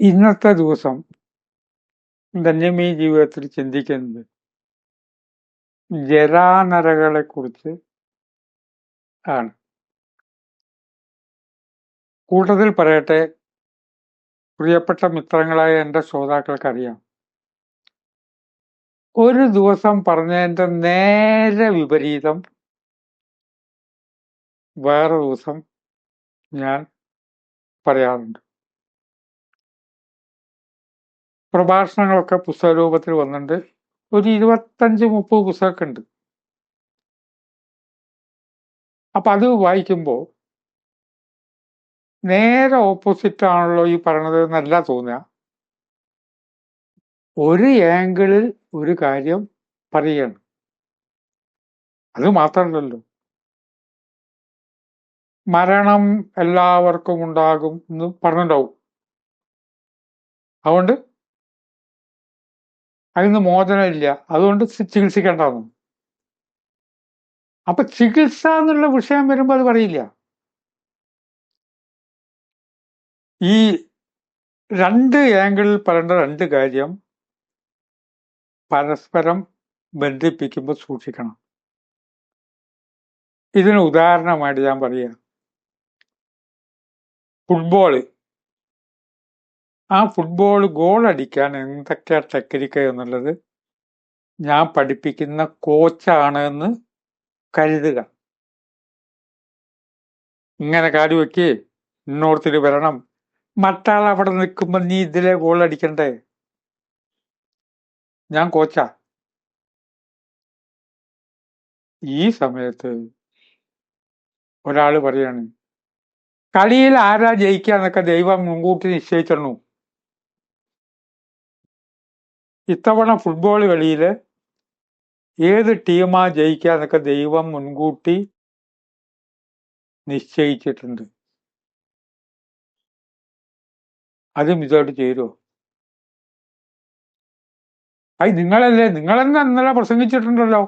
ഇന്നത്തെ ദിവസം ധന്യമീ ജീവിതത്തിൽ ചിന്തിക്കുന്നത് ജരാനരകളെ കുറിച്ച് ആണ്. കൂട്ടത്തിൽ പറയട്ടെ. പ്രിയപ്പെട്ട മിത്രങ്ങളായ എന്റെ ശ്രോതാക്കൾക്കറിയാം. ഒരു ദിവസം പറഞ്ഞതിന്റെ നേരെ വിപരീതം വേറെ ദിവസം ഞാൻ പറയാറുണ്ട്. പ്രഭാഷണങ്ങളൊക്കെ പുസ്തക രൂപത്തിൽ വന്നിട്ടുണ്ട്. ഒരു ഇരുപത്തഞ്ച് മുപ്പത് പുസ്തകമൊക്കെ ഉണ്ട് അപ്പൊ അത് വായിക്കുമ്പോൾ നേരെ ഓപ്പോസിറ്റ് ആണല്ലോ ഈ പറയണത് എന്നല്ല തോന്നുക. ഒരു ആംഗിളിൽ ഒരു കാര്യം പറയണം അത് മാത്രമല്ലല്ലോ. മരണം എല്ലാവർക്കും ഉണ്ടാകും എന്ന് പറഞ്ഞിട്ടുണ്ടാവും. അതുകൊണ്ട് അതിന് മോചനമില്ല. അതുകൊണ്ട് ചികിത്സിക്കേണ്ടതെന്നും അപ്പൊ ചികിത്സ എന്നുള്ള വിഷയം വരുമ്പോൾ അത് പറയില്ല. ഈ രണ്ട് ആംഗിളിൽ പറയേണ്ട രണ്ട് കാര്യം പരസ്പരം ബന്ധിപ്പിക്കുമ്പോൾ സൂക്ഷിക്കണം. ഇതിന് ഉദാഹരണമായിട്ട് ഞാൻ പറയുക ഫുട്ബോൾ ആ ഫുട്ബോൾ ഗോൾ അടിക്കാൻ എന്തൊക്കെ ടെക്നിക്ക് എന്നുള്ളത് ഞാൻ പഠിപ്പിക്കുന്ന കോച്ചാണ് എന്ന് കരുതുക. ഇങ്ങനെ കാൽ വെക്ക്. ഇന്നോടത്തിൽ വരണം. മറ്റാൾ അവിടെ നിൽക്കുമ്പോൾ നീ ഇതിലെ ഗോൾ അടിക്കണ്ടേ? ഞാൻ കോച്ചാ ഈ സമയത്ത് ഒരാൾ പറയാണ് കളിയിൽ ആരാ ജയിക്കാന്നൊക്കെ ദൈവം മുൻകൂട്ടി നിശ്ചയിച്ചിരുന്നു ഇത്തവണ ഫുട്ബോൾ കളിയിൽ ഏത് ടീമാ ജയിക്കാന്നൊക്കെ ദൈവം മുൻകൂട്ടി നിശ്ചയിച്ചിട്ടുണ്ട്. അതും ഇതോട്ട് ചേരുമോ അത് നിങ്ങളല്ലേ നിങ്ങളെന്നെ ഇന്നലെ പ്രസംഗിച്ചിട്ടുണ്ടല്ലോ.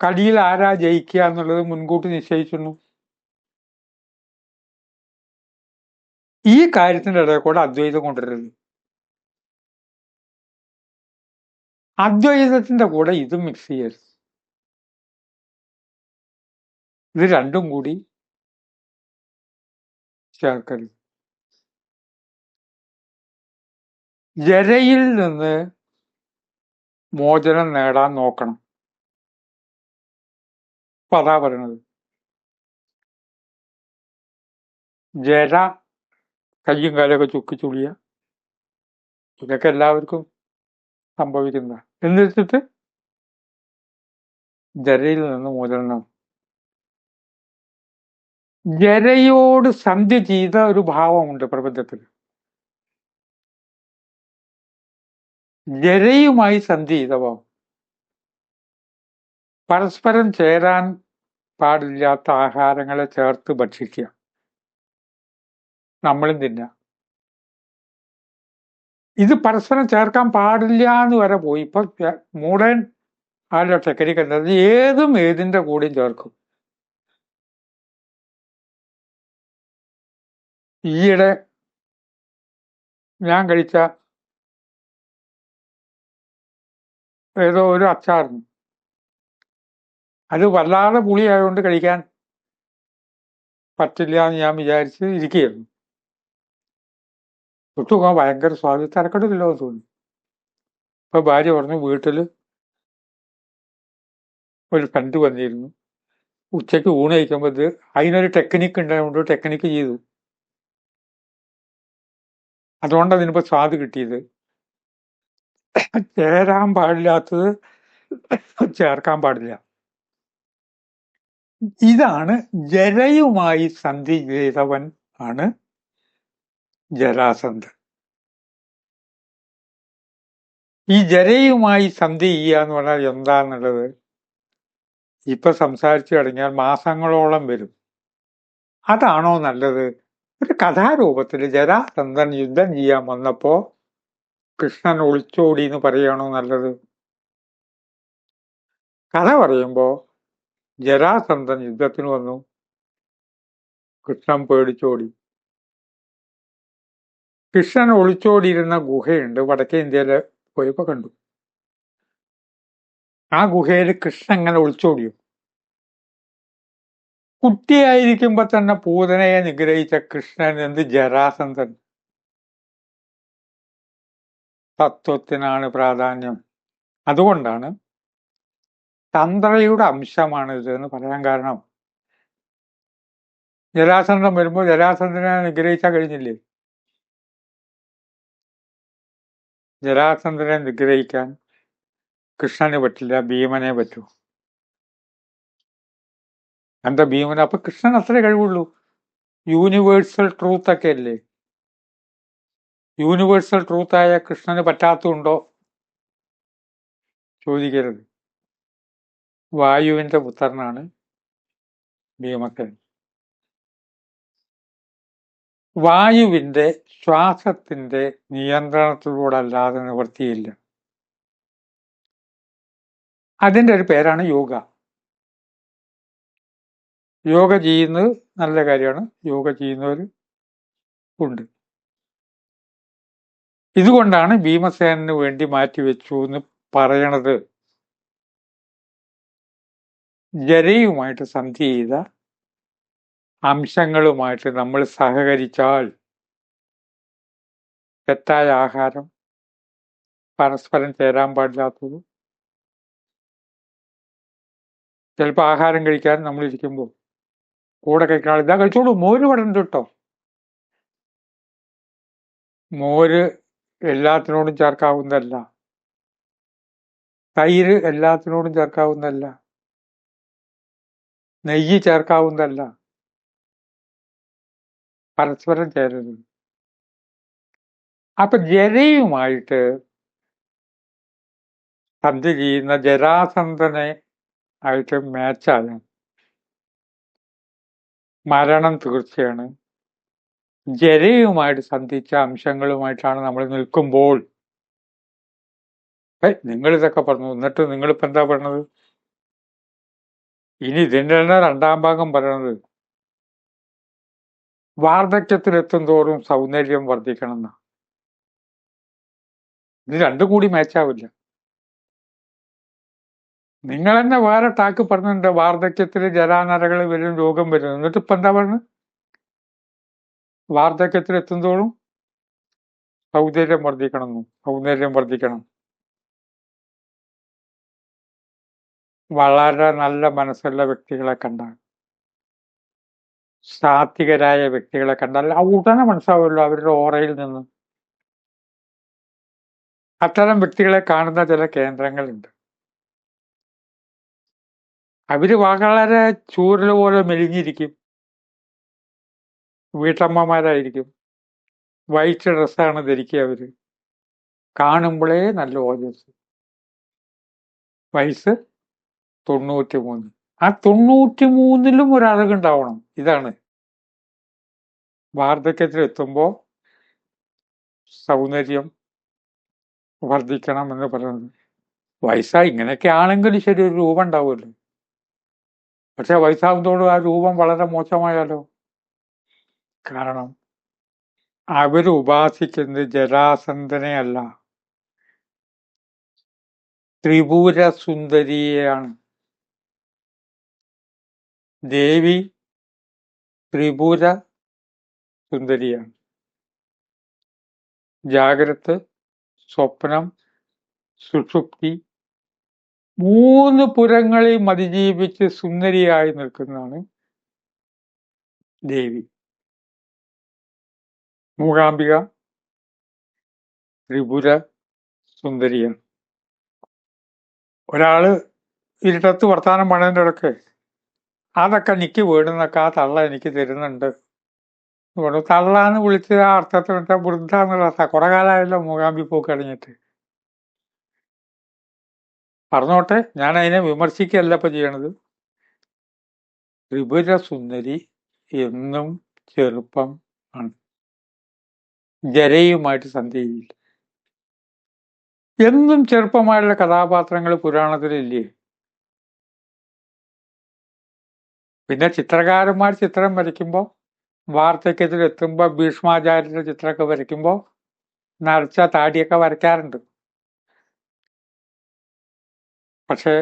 കളിയിൽ ആരാ ജയിക്കുക എന്നുള്ളത് മുൻകൂട്ടി നിശ്ചയിച്ചിരുന്നു. ഈ കാര്യത്തിന്റെ ഇടയിൽ കൂടെ അദ്വൈതം കൊണ്ടുവരരുത്. അദ്വൈതത്തിന്റെ കൂടെ ഇതും മിക്സ് ചെയ്യരുത്. ഇത് രണ്ടും കൂടി ചേർക്കരുത്. ജരയിൽ നിന്ന് മോചനം നേടാൻ നോക്കണം. അപ്പൊ അതാ പറയണത്. ജര കയ്യും കാലൊക്കെ ചുക്കി ഇതൊക്കെ എല്ലാവർക്കും സംഭവിക്കുന്ന. എന്നിട്ട് ജരയിൽ നിന്ന് മോചനം ജരയോട് സന്ധി ചെയ്ത ഒരു ഭാവമുണ്ട് പ്രപഞ്ചത്തിൽ. ജരയുമായി സന്ധി ചെയ്ത ഭാവം. പരസ്പരം ചേരാൻ പാടില്ലാത്ത ആഹാരങ്ങളെ ചേർത്ത് ഭക്ഷിക്കുക. നമ്മളും തിന്ന ഇത് പരസ്പരം ചേർക്കാൻ പാടില്ല എന്ന് വരെ പോയി. ഇപ്പൊ മോഡേൺ ആരുടെ ടെക്നിക്ക് എന്താ ഏതും ഏതിന്റെ കൂടെയും ചേർക്കും. ഈയിടെ ഞാൻ കഴിച്ച ഏതോ ഒരു അച്ചാറിന്. അത് വല്ലാതെ പുളിയായതുകൊണ്ട് കഴിക്കാൻ പറ്റില്ല എന്ന് ഞാൻ വിചാരിച്ച് ഇരിക്കുകയായിരുന്നു. തൊട്ടുപോകാൻ ഭയങ്കര സ്വാദ്. തിരക്കടില്ലല്ലോ എന്ന് തോന്നി. അപ്പൊ ഭാര്യ പറഞ്ഞു വീട്ടിൽ ഒരു ഫ്രണ്ട് വന്നിരുന്നു. ഉച്ചയ്ക്ക് ഊണ് കഴിക്കുമ്പോൾ ഇത് അതിനൊരു ടെക്നിക്ക് ഉണ്ടായതുകൊണ്ട് ടെക്നിക്ക് ചെയ്തു. അതുകൊണ്ട് അതിനിപ്പോ സ്വാദ് കിട്ടിയത്. ചേരാൻ പാടില്ലാത്തത് ചേർക്കാൻ പാടില്ല. ഇതാണ് ജരയുമായി സന്ധി ചെയ്തവൻ ആണ് ജരാസന്ധൻ. ഈ ജരയുമായി സന്ധി ചെയ്യുക എന്ന് പറഞ്ഞാൽ എന്താന്നുള്ളത്? ഇപ്പൊ സംസാരിച്ചു തുടങ്ങിയാൽ മാസങ്ങളോളം വരും. അതാണോ നല്ലത്? ഒരു കഥാരൂപത്തിൽ ജരാസന്ധൻ യുദ്ധം ചെയ്യാൻ വന്നപ്പോ കൃഷ്ണൻ ഒളിച്ചോടി എന്ന് പറയുകയാണോ നല്ലത്? കഥ പറയുമ്പോ ജരാസന്ധൻ യുദ്ധത്തിന് വന്നു. കൃഷ്ണൻ പേടിച്ചോടി. കൃഷ്ണൻ ഒളിച്ചോടിയിരുന്ന ഗുഹയുണ്ട്. വടക്കേ ഇന്ത്യയിൽ പോയപ്പോ കണ്ടു. ആ ഗുഹയിൽ കൃഷ്ണൻ അങ്ങനെ ഒളിച്ചോടിയും? കുട്ടിയായിരിക്കുമ്പോ തന്നെ പൂതനയെ നിഗ്രഹിച്ച കൃഷ്ണൻ എന്ത് ജരാസന്ധൻ? തത്വത്തിനാണ് പ്രാധാന്യം. അതുകൊണ്ടാണ് തന്ത്രയുടെ അംശമാണ് എന്ന് പറയാൻ കാരണം. ജരാസന്ധം വരുമ്പോൾ ജരാസന്ധനെ നിഗ്രഹിച്ചാൽ കഴിഞ്ഞില്ലേ? ജരാസന്ധനെ നിഗ്രഹിക്കാൻ കൃഷ്ണന് പറ്റില്ല ഭീമനെ പറ്റൂ. എന്താ ഭീമൻ? അപ്പൊ കൃഷ്ണൻ അത്രേ കഴിവുള്ളൂ. യൂണിവേഴ്സൽ ട്രൂത്ത് ഒക്കെ അല്ലേ? യൂണിവേഴ്സൽ ആയ കൃഷ്ണന് പറ്റാത്തതുണ്ടോ? ചോദിക്കരുത്. വായുവിന്റെ പുത്രനാണ് ഭീമസേൻ വായുവിന്റെ ശ്വാസത്തിന്റെ നിയന്ത്രണത്തിലൂടെ അല്ലാതെ നിവൃത്തിയില്ല. അതിന്റെ ഒരു പേരാണ് യോഗ. യോഗ ചെയ്യുന്നത് നല്ല കാര്യമാണ്. യോഗ ചെയ്യുന്നവർ ഉണ്ട്. ഇതുകൊണ്ടാണ് ഭീമസേനന് വേണ്ടി മാറ്റിവെച്ചു എന്ന് പറയണത്. ജരയുമായിട്ട് സന്ധി ചെയ്ത അംശങ്ങളുമായിട്ട് നമ്മൾ സഹകരിച്ചാൽ തെറ്റായ ആഹാരം പരസ്പരം ചേരാൻ പാടില്ലാത്തത് ചിലപ്പോൾ ആഹാരം കഴിക്കാൻ നമ്മൾ ഇരിക്കുമ്പോൾ കൂടെ കഴിക്കാൻ ഇതാ കഴിച്ചോളൂ മോര് പടണ്ട് കേട്ടോ മോര് എല്ലാത്തിനോടും ചേർക്കാവുന്നതല്ല. തൈര് എല്ലാത്തിനോടും ചേർക്കാവുന്നതല്ല. നെയ്യ് ചേർക്കാവുന്നതല്ല. പരസ്പരം ചേരുന്നു. അപ്പൊ ജരയുമായിട്ട് സന്ധി ചെയ്യുന്ന ജരാസന്ധനെ ആയിട്ട് മാച്ചായ മരണം തീർച്ചയാണ്. ജരയുമായിട്ട് സന്ധിച്ച അംശങ്ങളുമായിട്ടാണ് നമ്മൾ നിൽക്കുമ്പോൾ. നിങ്ങൾ ഇതൊക്കെ പറഞ്ഞു. എന്നിട്ട് നിങ്ങളിപ്പോ എന്താ പറഞ്ഞത് ഇനി ഇതിന്റെ തന്നെ രണ്ടാം ഭാഗം പറയണത്. വാർദ്ധക്യത്തിലെത്തും തോറും സൗന്ദര്യം വർദ്ധിക്കണം എന്നാണ് ഇത് രണ്ടും കൂടി മാച്ചാവില്ല നിങ്ങൾ തന്നെ വേറെ ടാക്ക് പറഞ്ഞിട്ടുണ്ട് വാർദ്ധക്യത്തിൽ ജലാനരകൾ വരും രോഗം വരും. എന്നിട്ട് ഇപ്പൊ എന്താ പറഞ്ഞു? വാർദ്ധക്യത്തിൽ എത്തുന്തോറും സൗന്ദര്യം വർദ്ധിക്കണം സൗന്ദര്യം വർദ്ധിക്കണം. വളരെ നല്ല മനസ്സുള്ള വ്യക്തികളെ കണ്ടാൽ സാത്വികരായ വ്യക്തികളെ കണ്ടാൽ ആ ഉടനെ മനസ്സാവുമല്ലോ അവരുടെ ഓറയിൽ നിന്ന്. അത്തരം വ്യക്തികളെ കാണുന്ന ചില കേന്ദ്രങ്ങളുണ്ട്. അവർ വളരെ ചൂരൽ പോലെ മെലിഞ്ഞിരിക്കും. വീട്ടമ്മമാരായിരിക്കും. വൈറ്റ് ഡ്രസ്സാണ് ധരിക്കുക അവർ. കാണുമ്പോഴേ നല്ല ഓജസ്. വയസ്സ് തൊണ്ണൂറ്റി മൂന്ന് ആ തൊണ്ണൂറ്റി മൂന്നിലും ഒരഴകുണ്ടാവണം ഇതാണ്. വാർദ്ധക്യത്തിൽ എത്തുമ്പോൾ സൗന്ദര്യം വർദ്ധിക്കണം എന്ന് പറയുന്നത്. വയസ്സായി ഇങ്ങനെയൊക്കെ ആണെങ്കിലും ശരി ഒരു രൂപം ഉണ്ടാവുമല്ലോ. പക്ഷെ വയസ്സാകുന്നതോട് ആ രൂപം വളരെ മോശമായാലോ? കാരണം അവർ ഉപാസിക്കുന്നത് ജരാസന്ധനെയല്ല. ത്രിപുര സുന്ദരിയെയാണ് ദേവി ത്രിപുര സുന്ദരിയാണ് ജാഗ്രത് സ്വപ്നം സുഷുപ്തി. മൂന്ന് പുരങ്ങളെയും അതിജീവിച്ച് സുന്ദരിയായി നിൽക്കുന്നതാണ് ദേവി. മൂകാംബിക ത്രിപുര സുന്ദരിയാണ് ഒരാൾ ഇരുട്ടത്ത് വർത്താനം പണതിന്റെ ഇടയ്ക്ക് അതൊക്കെ എനിക്ക് വീടുന്നൊക്കെ ആ തള്ള എനിക്ക് തരുന്നുണ്ട്. പറഞ്ഞു തള്ളാന്ന് വിളിച്ചത് ആ അർത്ഥത്തിൽ വെച്ചാൽ വൃദ്ധ എന്നുള്ള കുറെ കാലമായല്ലോ മൂകാമ്പി പോക്ക് കഴിഞ്ഞിട്ട്. പറഞ്ഞോട്ടെ ഞാൻ അതിനെ വിമർശിക്കുകയല്ല ഇപ്പൊ ചെയ്യണത്. ത്രിപുര സുന്ദരി എന്നും ചെറുപ്പം ആണ്. ജരയുമായിട്ട് സന്ധ്യയില്ല എന്നും ചെറുപ്പമായുള്ള കഥാപാത്രങ്ങൾ പുരാണത്തിലില്ലേ? പിന്നെ ചിത്രകാരന്മാർ ചിത്രം വരയ്ക്കുമ്പോൾ വാർദ്ധക്യത്തിൽ എത്തുമ്പോ ഭീഷ്മാചാര്യന്റെ ചിത്രമൊക്കെ വരയ്ക്കുമ്പോൾ നരച്ച താടിയൊക്കെ വരയ്ക്കാറുണ്ട്. പക്ഷേ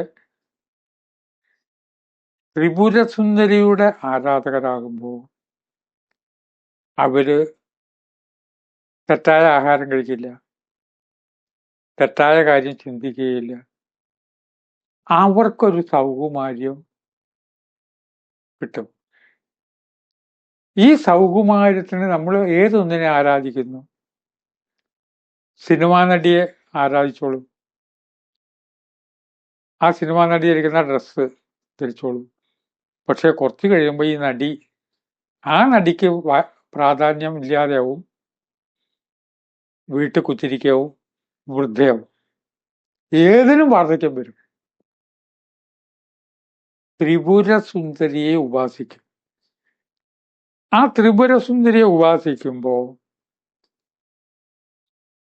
ത്രിപുരസുന്ദരിയുടെ ആരാധകരാകുമ്പോൾ അവർ തെറ്റായ ആഹാരം കഴിക്കില്ല. തെറ്റായ കാര്യം ചിന്തിക്കുകയില്ല. അവർക്കൊരു സൗകുമാര്യം കിട്ടും. ഈ സൗകുമാരത്തിന് നമ്മൾ ഏതൊന്നിനെ ആരാധിക്കുന്നു? സിനിമാ നടിയെ ആരാധിച്ചോളും. ആ സിനിമാ നടി ഇരിക്കുന്ന ഡ്രസ്സ് ധരിച്ചോളൂ. പക്ഷെ കുറച്ച് കഴിയുമ്പോൾ ഈ നടി ആ നടിക്ക് പ്രാധാന്യം ഇല്ലാതെയാവും വീട്ടിൽ കുത്തിരിക്കാവും വൃദ്ധയാവും. ഏതിനും വാർദ്ധക്യം വരും. ത്രിപുര സുന്ദരിയെ ഉപാസിക്കും. ആ ത്രിപുര സുന്ദരിയെ ഉപാസിക്കുമ്പോ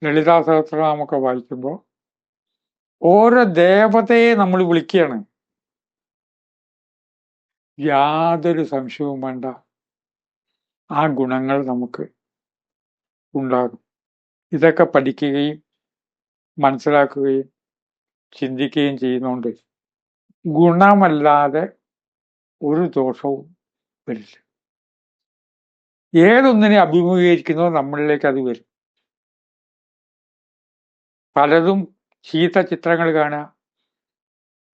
ലളിതാ സഹസ്രനാമൊക്കെ വായിക്കുമ്പോ ഓരോ ദേവതയെ നമ്മൾ വിളിക്കുകയാണ് യാതൊരു സംശയവും വേണ്ട. ആ ഗുണങ്ങൾ നമുക്ക് ഉണ്ടാകും. ഇതൊക്കെ പഠിക്കുകയും മനസ്സിലാക്കുകയും ചിന്തിക്കുകയും ചെയ്യുന്നതുകൊണ്ട് ഗുണമല്ലാതെ ഒരു ദോഷവും വരില്ല. ഏതൊന്നിനെ അഭിമുഖീകരിക്കുന്നോ നമ്മളിലേക്ക് അത് വരും. പലതും ചീത്ത ചിത്രങ്ങൾ കാണുക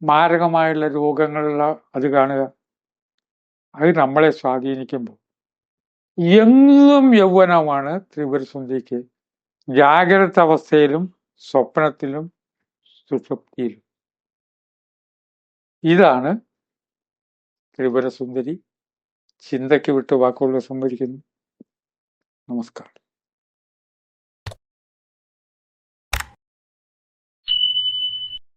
മാരകമായുള്ള രോഗങ്ങളുള്ള അത് കാണുക അത് നമ്മളെ സ്വാധീനിക്കുമ്പോൾ. എന്നും യൗവനമാണ് ത്രിപുരസുന്ദരിക്ക്. ജാഗ്രത അവസ്ഥയിലും സ്വപ്നത്തിലും സുഷുപ്തിയിലും. ഇതാണ് ത്രിപുരസുന്ദരി. ചിന്തയ്ക്ക് വിട്ട് വാക്കുകൾ സംഭരിക്കുന്നു നമസ്കാരം.